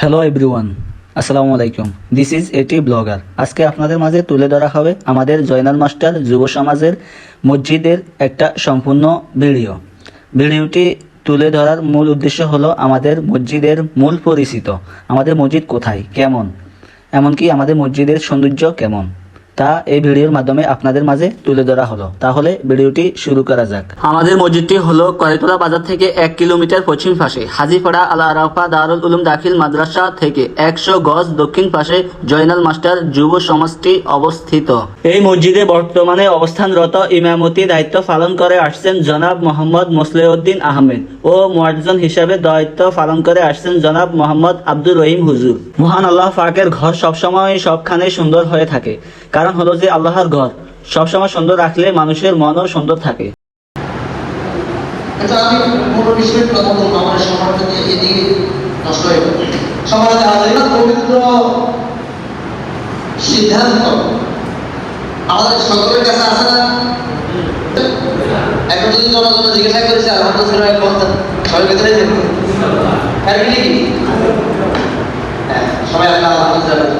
Hello everyone আসসালামু আলাইকুম this is এটি ব্লগার আজকে আপনাদের মাঝে তুলে ধরা হবে আমাদের জয়নাল মাস্টার যুব সমাজের মসজিদের একটা সম্পূর্ণ ভিডিও। ভিডিওটি তুলে ধরার মূল উদ্দেশ্য হলো আমাদের মসজিদের মূল পরিচিত। আমাদের মসজিদ কোথায়? কেমন? এমনকি আমাদের মসজিদের সৌন্দর্য কেমন? তা এই ভিডিওর মাধ্যমে আপনাদের মাঝে তুলে ধরা হলো। তাহলে ভিডিওটি শুরু করা যাক। আমাদের মসজিদটি হলো কয়েকতলা বাজার থেকে এক কিলোমিটার পশ্চিম পাশে। হাজিপাড়া আল আরাফা দারুল উলুম দাখিল মাদ্রাসা থেকে একশো গজ দক্ষিণ পাশে জয়নাল মাস্টার যুব সমাজটি অবস্থিত। এই মসজিদে বর্তমানে অবস্থানরত ইমামতি দায়িত্ব পালন করে আসছেন জনাব মোহাম্মদ মোসলেউদ্দিন আহমেদ ও মুয়াজ্জন হিসাবে দায়িত্ব পালন করে আসছেন জনাব মোহাম্মদ আব্দুর রহিম হুজুর। মহান আল্লাহ পাকের ঘর সবসময় সবখানে সুন্দর হয়ে থাকে। কারণ হলো যে আল্লাহর ঘর সবসময় সুন্দর রাখলে মানুষের মনও সুন্দর থাকে। এটা আমি পুরো বিষয়ে কথা বলব আমার সময়টা দিয়ে এদিকে নষ্ট হয়ে গেল আলোচনা পবিত্র সিদ্ধান্ত। আমাদের সকলের কাছে আছে না? এখন যদি জনগণ জিজ্ঞাসা করেছে আলহামদুলিল্লাহ বলতেন সবাই ভেতরে দেব কারণ কি সবাই আল্লাহ আলহামদুলিল্লাহ।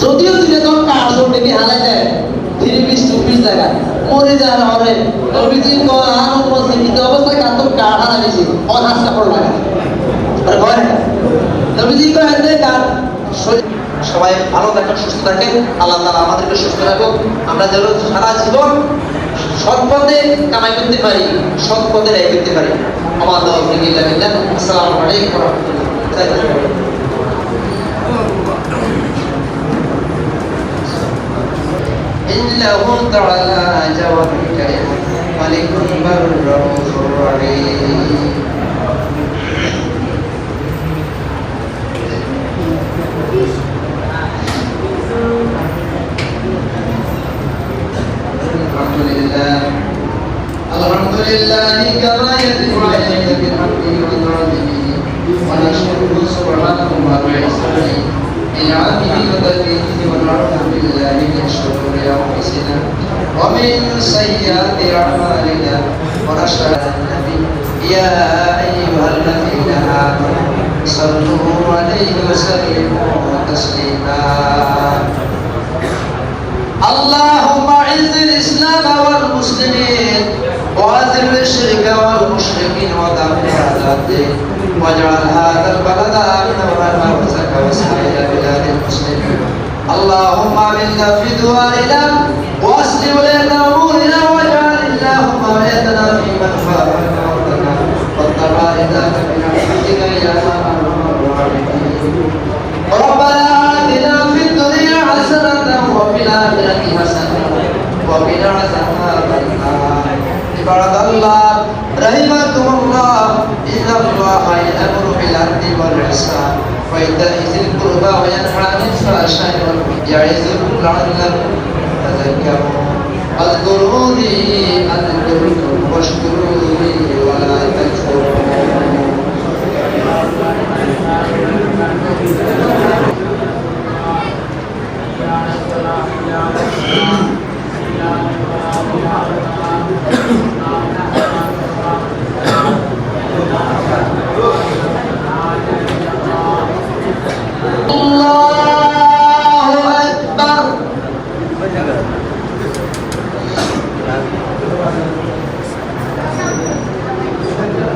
যদিও তুলে তখন কাপড় টেনে হালাই দেয় থ্রি পিস টু পিস জায়গা মরে যায় না হরে নবীজি কয় আর উপস্থিত অবস্থায় কাতর হারা দিয়েছে অন হাত কাপড় লাগা আর কয় সবাই ভালো থাকেন সুস্থ থাকেন আল্লাহ তাআলা আমাদেরকে সুস্থ রাখুক আমরা যেন সারা জীবন সৎ পথে কামাই করতে পারি সৎ পথে ব্যয় করতে পারি আমার দাওয়া ফিকিল্লাহ বিল্লাহ আসসালামু আলাইকুম ওয়া রাহমাতুল্লাহ إنه تعالى جواد كريم ملك بر رؤوف رحيم لله كما يجب عليك بالحمد والعظيم ونشكره سبحانه وتعالى بنعمه وتكريمه ونعوذ بالله من شرور انفسنا ومن سيئات اعمالنا ونشهد النبي يا ايها الذين امنوا صلوا عليه وسلموا تسليما الشرك والمشركين هذا الدين واجعل هذا البلد واهلا وسك وسائر بلاد المسلمين. اللهم امنا في دعائنا واصلح لنا الله يأمر بالعدل والإحسان وإيتاء ذي القربى وينهى عن الفحشاء والمنكر يعظكم لعلكم تذكرون اذكروني أذكركم واشكروني ولا تكفرون الله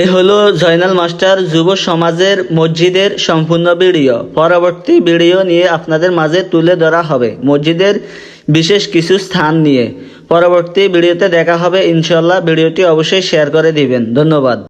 এই হলো জয়নাল মাস্টার যুব সমাজের মসজিদের সম্পূর্ণ ভিডিও। পরবর্তী ভিডিও নিয়ে আপনাদের মাঝে তুলে ধরা হবে মসজিদের বিশেষ কিছু স্থান নিয়ে। পরবর্তী ভিডিওতে দেখা হবে। ইনশাল্লাহ ভিডিওটি অবশ্যই শেয়ার করে দিবেন। ধন্যবাদ।